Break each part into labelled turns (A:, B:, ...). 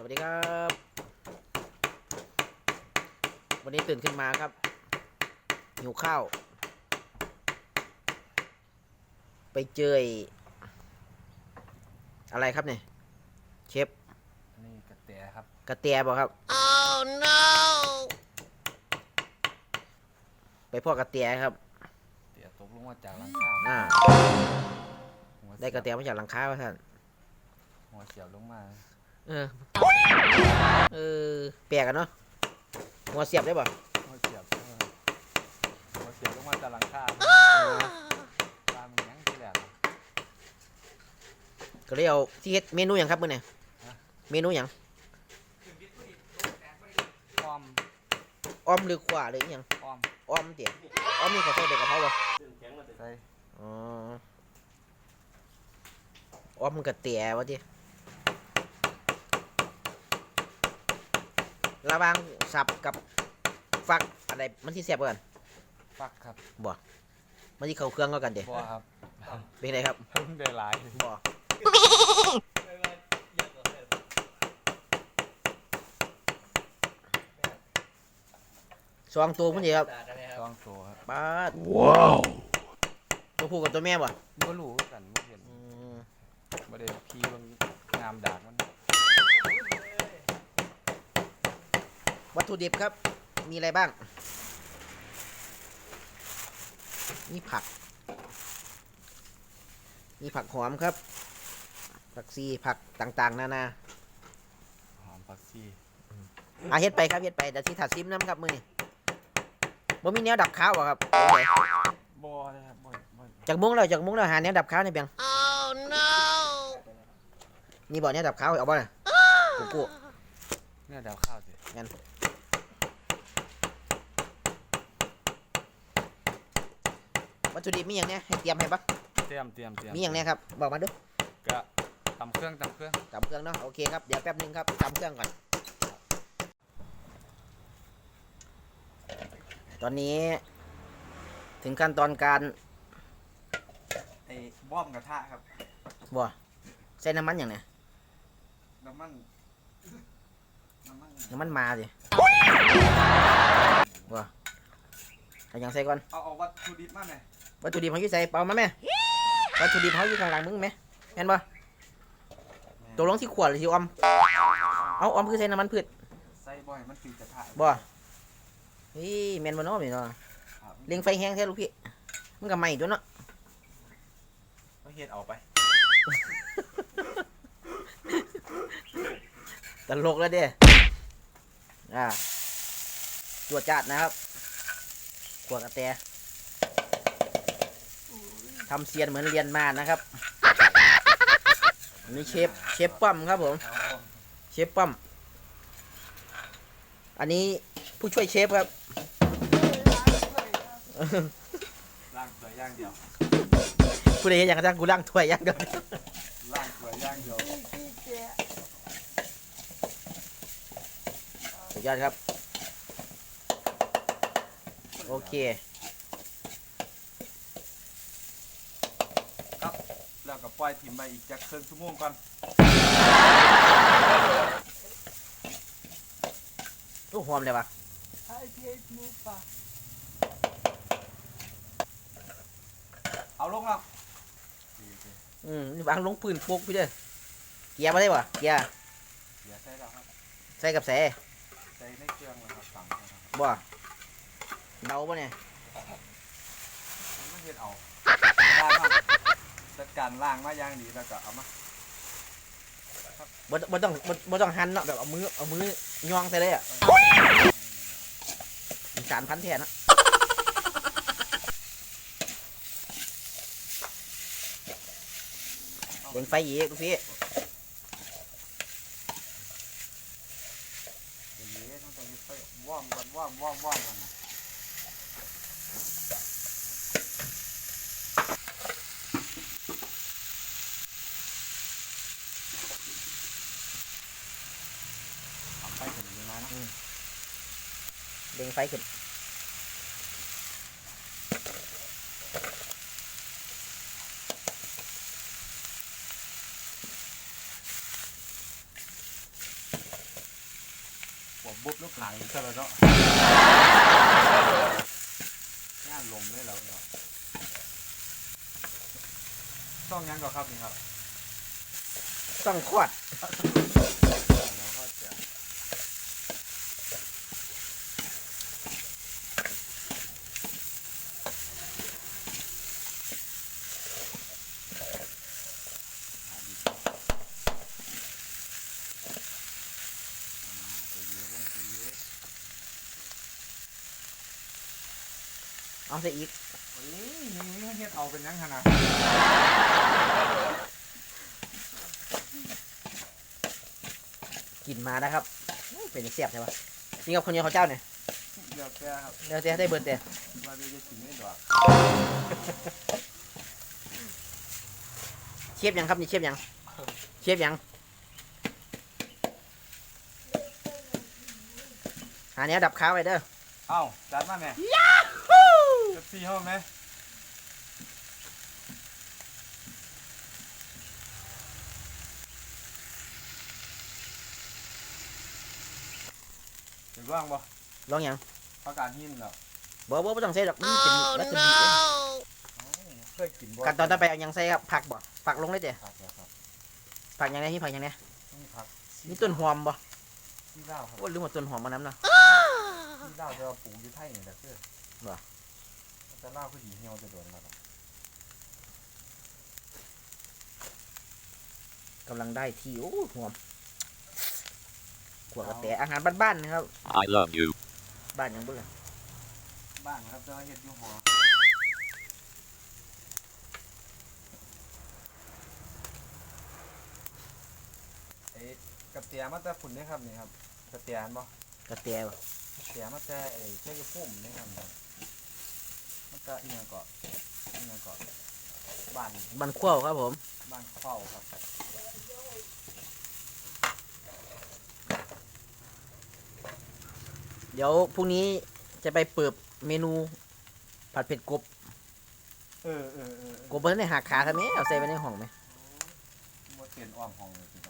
A: สวัสดีครับ วันนี้ตื่นขึ้นมาครับ หิวข้าว ไปเจอไอ้อะไรครับเนี่ย เชฟ
B: นี่กระเตะครับ
A: กระเตียบอกครับ
C: Oh no!
A: ไปพ่อกระเตียครับ
B: เตะตกลงมาจากหลังคา
A: อ่า
B: หัว
A: ได้กระเตียมาจากหลังคาว่าท่าน
B: หัวเสียบลงมา
A: เออ เออแปลกกันเนาะหัวเสียบได้ป่ะ
B: หัวเสียบเออหัวเสียบลงมาจากหลังคาตามนยังที่แหลก
A: ก็เลยเอาที่เฮ็ดเมนูอย่างครับมื้อนี้
B: ฮะ
A: เมนูอย่าง
B: อ้อม
A: อ้อมหรือขวาหรืออหยัง
B: อ้อม
A: อ้อมเตี๋ยอ้อมนี่เขาใส่เด็กกะเพราป่ะ
B: ใส่
A: อ๋ออ้อมกระเตียวะที่ ระหว่างสับกับฟักอะไรมันที่แซ่บกว่ากัน
B: ฟักครับ
A: มันที่เข้าเครื่องก็กันเดี๋ย
B: บัวครับ
A: เป็นไงครับ
B: ได้หลาย
A: บ่สองตัวพุ่นเดีครับ
B: ต้องตัวครับ
A: ปาดว้าวตัวผู้กับตัวแม่บ่
B: บ่รู้คือกันบ่เห็น
A: อืม
B: บ่ได้ขี่มันงามดากมัน
A: วัตถุดิบครับ มีอะไรบ้าง มีผัก มีผักหอมครับ ผักซีผักต่างๆ นานา
B: หอมผักชี
A: อะเฮ็ดไปครับเฮ็ดไปเดี๋ยวที่ถัดซิมน้ำครับมือนี่บ่มีแนวดับข้าวบ่ครับโอเค
B: บ่เลยครับบ่บ่
A: จากมุ้งเราจากมุ้งเราหาแนวดับข้าวในเบียง
C: Oh no!
A: นี่บ่แนวดับข้าวเอาบ่น่ะกูกู
B: เนี่ยดาวข้าวสิ
A: วัตถุดิบมีอย่างเนี้ยให้เตรียมให้ปะ
B: เตรียมเตรียมเตรียม
A: มีอย่างเนี้ยครับบอกมาดู
B: ก็ตำเครื่องตำเครื่อง
A: ตำเครื่องเนาะโอเคครับเดี๋ยวแป๊บนึงครับตำเครื่องก่อนตอนนี้ ถึงขั้นตอนการ
B: ไอ้บ้อมกระทะครับ
A: บ่ใส่น้ำมันอย่างเนี้ย
B: น้ำมันน้ำมัน
A: น้ำมันมาสิบ่เอาอย่างใส่ก่อน
B: เอาเอาวัตถุดิบมาหน่อย
A: วัตถุดิบเขาอยู่ใส่เปล่ามาแม่วัตถุดิบเขาอยู่ข้างหลังมึงไหมเห็นบ่ตัวลงที่ขวดหรือที่ออม เอาออมคือใส่น้ำมันพืช
B: ใส่บ่อยมันติดกระทะ
A: บ่เฮ้ยแมนบ่เนาะนี่เนาะ
B: ครับ
A: เลี้ยงไฟแห้งแท้ลูกพี่มันก็ไหม้ตัวเนาะ
B: ก็เฮ็ดเอาไป
A: ตลกแล้วเด้อ่าจวดจัดนะครับ ขวดกระแต ทำเซียนเหมือนเรียนมานะครับอันนี้เชฟเชฟป้อมครับผมเชฟป้อมอันนี้ผู้ช่วยเชฟครับ
B: ล่างสวยย่างเดียว
A: ผู้ใดเห็นอย่างกระทั่งกูล่างถ้วยอย่างเดียว
B: ล่างสวยย่างเดียว
A: สุดยอดครับ โอเค
B: แล้วก็ ปล่อยถิ่มไปอีกจักเครึ่งชั่วโมงก่อน
A: โอ้หอมเลยวะ
B: เอาลงแล้ว
A: อืมนี่วางลงปืนพกพี่เด้อเกียร์มาได้ปะเกียร์
B: เสียใส่แล้วครับ
A: ใส่กับแส
B: ใส่ในเครื่องแล้วครับสั่งนะครับ
A: บ่เดาปะเนี่ย
B: มันเฮ็ดเอาล่างเอา จัดการล่างมาอย่างดีแล้วก็เอามา
A: บ่บ่ต้องบ่บ่ต้องหั่นเนาะแบบเอามือเอามือย่องใส่เลยอะสารพันแท้นะเบ่งไฟอีกลูกพี่
B: อย่างนี้ต้องต้องเฮ็ดไปว่อมก่อนว่อมว่อมว่อมก่อนนะทำไปถึง นี้มานะ
A: เบ่งไฟขึ้น
B: ผมบุ๊บลูกหลังซะแล้วเนาะงานลมเลยแล้วเนาะต้องยังก่อนครับนี่ครับ
A: ต้องขวด
B: แล้วก็จะหาดีครับอ่าตัวเยอะตัวเยอะ
A: เอาใส่อีก
B: โอ้ยนี่เฮ็ดเอาเป็นยังขนาด
A: กินมานะครับอู้เป็นเสียบใช่ปะนี่กับคนเดียวเขาวเจ้าเนี่ย
B: เดี๋ยวแกครับ
A: เดี๋ยวจะได้เบิร์ดเดย์
B: ว่าเดี๋ยวจะกินไม่ดอก
A: เชฟยังครับนี่เชฟยังเชฟยังหาแนวดับข้าวไว้เด้อ
B: เอ้าจัดมาแม่จะ ซีเข้าไหมเห็นว่างบ่
A: ลองยัง
B: ประกาศหินเหรอ
A: บ่บ่บ่ต้องใส่ดอกมันเป็น
C: Oh
A: วัตถุดิบเด้
C: no!
B: เอ้าเคยกินบ่
A: ขั้นตอนต่อไปเอายังใส่ครับผักบ่ผักลงได้เด้
B: ผักเหรอครับ
A: ผักยังไงที่ผักยังไง
B: นี่ผัก
A: นี่ต้นหอมบ่
B: ที่เล่าวครับ
A: โอ้ลืมว่าต้นหอมมาน้ำเนาะ
B: ที่เล่าวจะเอาปลูกอยู่ไทยนี่แหละคือ
A: บ่
B: แต่เล่าวคือดีเหี่ยวจะโดนแล้วครับ
A: กำลังได้ที่โอ้หอมขวดกระแตอาหารบ้านๆนะครับ
D: I love you.
A: บ้านยังบ่ล่ะ
B: บ้านครับจะเฮ็ดอยู่หอไอ้กระเตียมาแต่ฝุ่นนี่ครับนี่ครับกระเตียนบ่
A: กระแตบ่
B: เสียมาแต่ไอ้เจ้าอยู่พุ่มนี่ครับ มันก็อีหยังเกาะอีหยังเกาะบ้าน
A: บ้านขั้วครับผม
B: บ้านเข้าครับ
A: เดี๋ยวพรุ่งนี้จะไปเปิดเมนูผัดเผ็ดกบ
B: เออเออเออก
A: บเพิ่นได้หักขาทำไมเอาใส่ไว้ในห้องไหม
B: บ่เตียนอ้อมห้องเลยจริง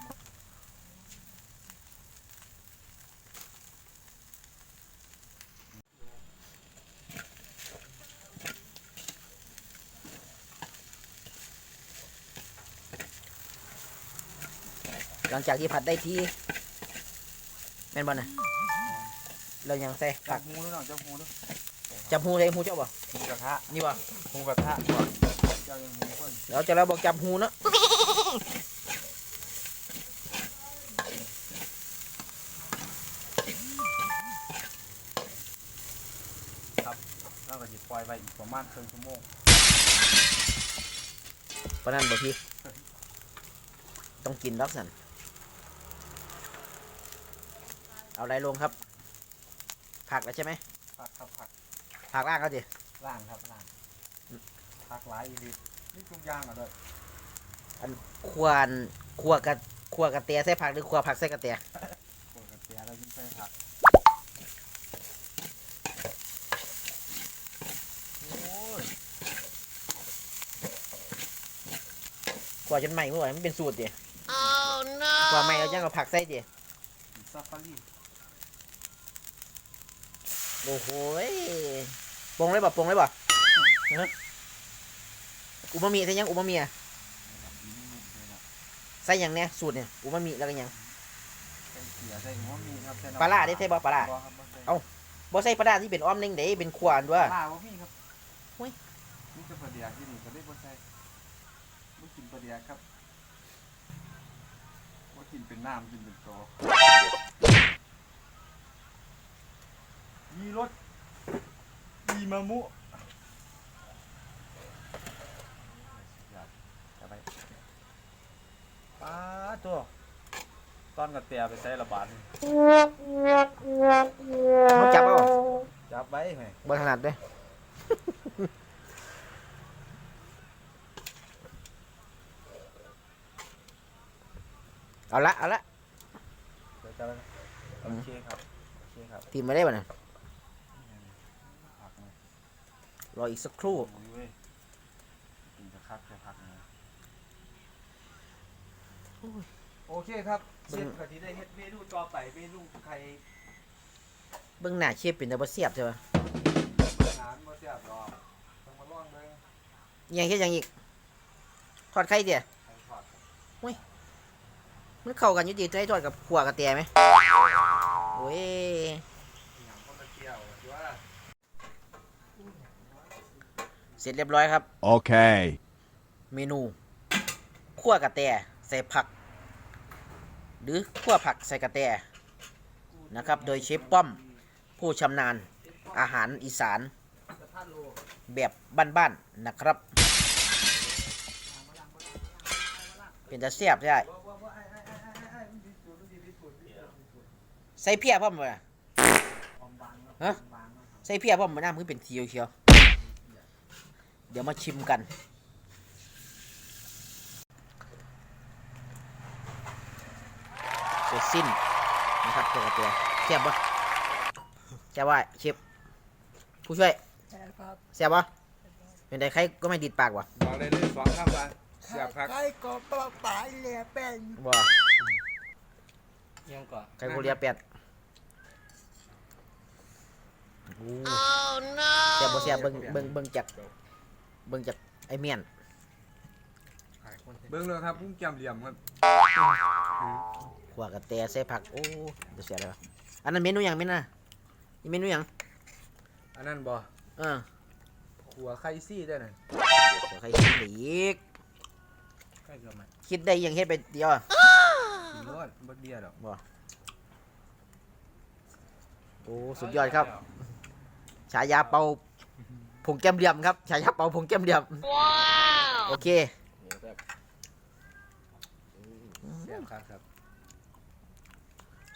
B: ๆ
A: หลังจากที่ผัดได้ที่แม่นบ่น่ะเรายังใส่
B: จั
A: ผั
B: บ
A: ก
B: หูด้วยเนาะจับหูด้วย
A: จับหูใส่หูเจ้าบ่
B: หูกระทะ
A: นี่บ่
B: หูกระทะก่อนเจ้ายังหูเพิ่น
A: เราจะเราบอกจับหูเนาะ
B: แล้วก็สิปล่อยไว้อีกประมาณครึ่งชั่วโมง
A: ปานนั้นบ่พี่ต้องกินลักสัน เอาอะไรลงครับ ผักแล้วใช่ไหม
B: ผักครับผัก
A: ผักล่างเขาดิ
B: ล่างครับล่างผักหลายอีหลีนี่ทุกอย่างอะเด้อ
A: ควรขัวกระขัวกระเตียใส่ผักหรือขัวผักใส่กระเตีย
B: โอ้กระเทียมแล้วยิ่งใส่ผักโอ้ย
A: ขัวจนใหม่เมื่อไหร่มันเป็นสูตรดิ
C: Oh
A: ขัวใหม่เรา
C: no!
A: จะเอาผักใส่ดิ
B: ซาฟารี
A: โอ้โหยปรุงเลยบ่ปรุงเลยบ่ฮะอุมามิใส่ยังอุมามิอะใส่หยังเนี่ยสูตรเนี่ยอุมามิแล้วก็หยัง
B: ใส่เขียใส่หัวมีครับใส่น้ำ
A: ปลาร้าได้ใส่บ่ปลาร้า
B: บ่ครับบ่ใส่
A: เอ้าบ่ใส่ปลาร้าที่เป็นอ้อมเน่งเด้เป็นขวานด้ว
B: ป
A: ย
B: ลาร้าบ่มีครับ
A: หุ้ย
B: นี่จะปลาเดียกที่นี่ก็ได้บ่ใส่บ่กินปลาเดียกครับบ่กินเป็นน้ำกินเป็นโต มีรสมีมะมุจะไปปลาตัวตอนกับเตียไปใส่ระบาดนี่
A: เขาจับเอา
B: จับไว้ไหม
A: บ่ถนัดเด้ เอาละเอาละ
B: เดี๋ยวจะไปโอเคครับ โอเคครับ
A: ทีมมาได้บ่น่ะ
B: ผักนะ
A: รออีกสักครู่
B: โอ้ยเว้ยกินจะคักจะพักนะโอ้โอเคครับเชฟกะทิได้เฮ็ดเมนูต่อไปเมนูไข่
A: เบิ่งหน้าเชฟเป็นแต่บ่เสียบใช่ป่ะ
B: อาหารบ่แซ่บดอกต้องมาลองเบิ่ง
A: อิหยังเฮ็ดหยังอีกทอดไข่เดีย
B: ไข่ทอด
A: มันเข้ากันอยู่ดีไข่ทอดกับขัวกับแตไหมโอ้ย
B: หยังก็มาเที่ยวที่ว่า
A: เสร็จเรียบร้อยครับ
D: Okay.
A: เมนูขั่วกระแตใส่ผัก หรือขั่วผักใส่กระแตนะครับ โดยเชฟป้อมผู้ชำนาญอาหารอีสาน แบบบ้านๆนะครับ เป็นตาเสียบได้ใส่เพียพร้อมบ่ล่ะฮะใส่เพียพร้อมบ่น้ำคือเป็นทีเขียวๆ เดี๋ยวมาชิมกัน เสร็จสิ้นนะครับตัวกับตัวเสียบปะเสียบว่าเชฟผู้ช่วยเสียบปะเป็นไดใครก็ไม่ดีดปากวะ
B: บอกได้เลยสองคำว่าเสียบครับ
E: ใครก็ปลาปลายเหลี่ยเป็น
A: บ่
B: ยังก่อน
A: ใครโคเรียแปดโอ้
C: Oh
A: เสียบ
C: no!
A: บ่เสียบเบิ่งเบิ่งเบิ่งจาก เบิ่งจากไอเมียน
B: เบิ่งเลยครับพุ่งแก้มเหลี่ยมครับ
A: ขวากระแตใส่ผัก โอ้เดี๋ยวเสียเลยวะอันนั้นเมนูหยังเมนูน่ะนี่เมนูหยัง
B: อันนั้นบ่
A: เออ
B: ขัวไข่ซี่ได้นั่น
A: ขอใครคิดได้อีก
B: ไข่เกือบมัน
A: คิดได้ยังเฮ็ดไปเดียวอะ
B: กินรวดบ่เดียดอก
A: โอ้สุดยอดครับฉายาเป่า ผงแก้มเหลี่ยมครับฉายาเป่าผงแก้มเหลี่ยม
C: Wow!
A: โอเค
B: เสียบครับครับ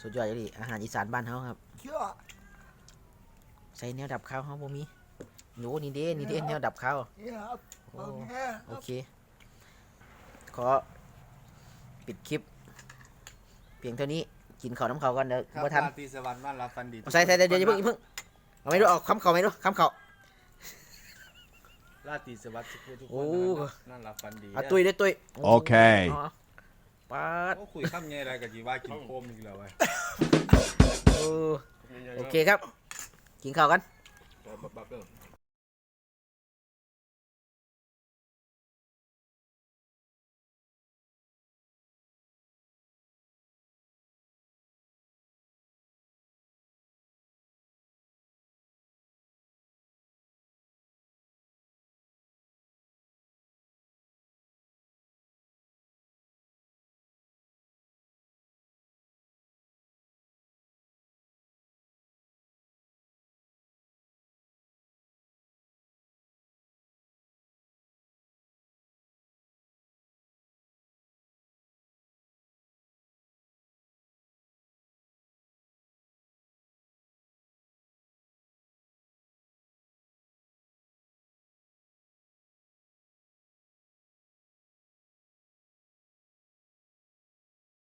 A: สุดยอดเลยอาหารอีสานบ้านเฮาครับ
E: เชื่อ
A: ใส่แนวดับข้าวเฮาบ่มีโน้นี่เด้นี่เด้แนวดับข้าว
E: เนี่ยครับ
A: โอ้
E: โอเค
A: โอเค ขอปิดคลิป เพียงเท่านี้กินข้าวน้ำเขาวกันเดี๋ยว
B: ครับ
A: บ่ทัน
B: ราตรีสวรรค์บ้านรับฟันดี
A: เอาใส่ใส่เดี๋ยวเดี๋ยวอย่าเพิ่งอย่าเพิ่งเอาไม่รู้เอาคำเขาไม่รู้คำเขา
B: ราตรีสวัสดิ์ทุกผู้ทุกค
A: โอ้
B: นนะครับนั่นรับฟันดี
A: เอาตุยได้ตุย
D: โอเคา
A: ปาด
B: โอ้คุยคำใหญ่อะไรกับจีว่ากินโคมอีกแล้วเว้ย
A: เออโอเคครับ กินข้าวกัน
B: บับบับเด้อ